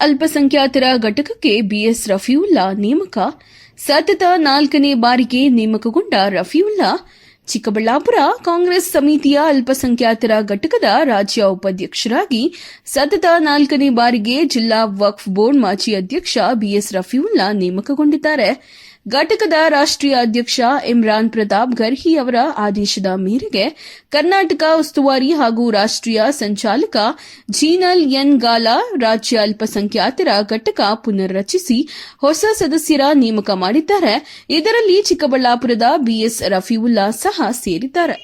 ಅಲ್ಪಸಂಖ್ಯಾತರ ಘಟಕಕ್ಕೆ ಬಿಎಸ್ ರಫಿಯುಲ್ಲಾ ನೇಮಕ ಸತತ ನಾಲ್ಕನೇ ಬಾರಿಗೆ ನೇಮಕಗೊಂಡ ರಫಿಯುಲ್ಲಾ ಚಿಕ್ಕಬಳ್ಳಾಪುರ ಕಾಂಗ್ರೆಸ್ ಸಮಿತಿಯ ಅಲ್ಪಸಂಖ್ಯಾತರ ಘಟಕದ ರಾಜ್ಯ ಉಪಾಧ್ಯಕ್ಷರಾಗಿ ಸತತ ನಾಲ್ಕನೇ ಬಾರಿಗೆ ಜಿಲ್ಲಾ ವಕ್ಫ್ ಬೋರ್ಡ್ ಮಾಜಿ ಅಧ್ಯಕ್ಷ ಬಿಎಸ್ ರಫೀವುಲ್ಲಾ ನೇಮಕಗೊಂಡಿದ್ದಾರೆ. ಘಟಕದ ರಾಷ್ಟ್ರೀಯ ಅಧ್ಯಕ್ಷ ಇಮ್ರಾನ್ ಪ್ರತಾಪ್ ಗರ್ಹಿ ಅವರ ಆದೇಶದ ಮೇರೆಗೆ ಕರ್ನಾಟಕ ಉಸ್ತುವಾರಿ ಹಾಗೂ ರಾಷ್ಟ್ರೀಯ ಸಂಚಾಲಕ ಜೀನಲ್ ಎನ್ ಗಾಲಾ ರಾಜ್ಯ ಅಲ್ಪಸಂಖ್ಯಾತರ ಘಟಕ ಪುನರ್ರಚಿಸಿ ಹೊಸ ಸದಸ್ಯರ ನೇಮಕ ಮಾಡಿದ್ದಾರೆ. ಇದರಲ್ಲಿ ಚಿಕ್ಕಬಳ್ಳಾಪುರದ ಬಿಎಸ್ ರಫಿವುಲ್ಲಾ ಸಹ ಸೇರಿದ್ದಾರೆ.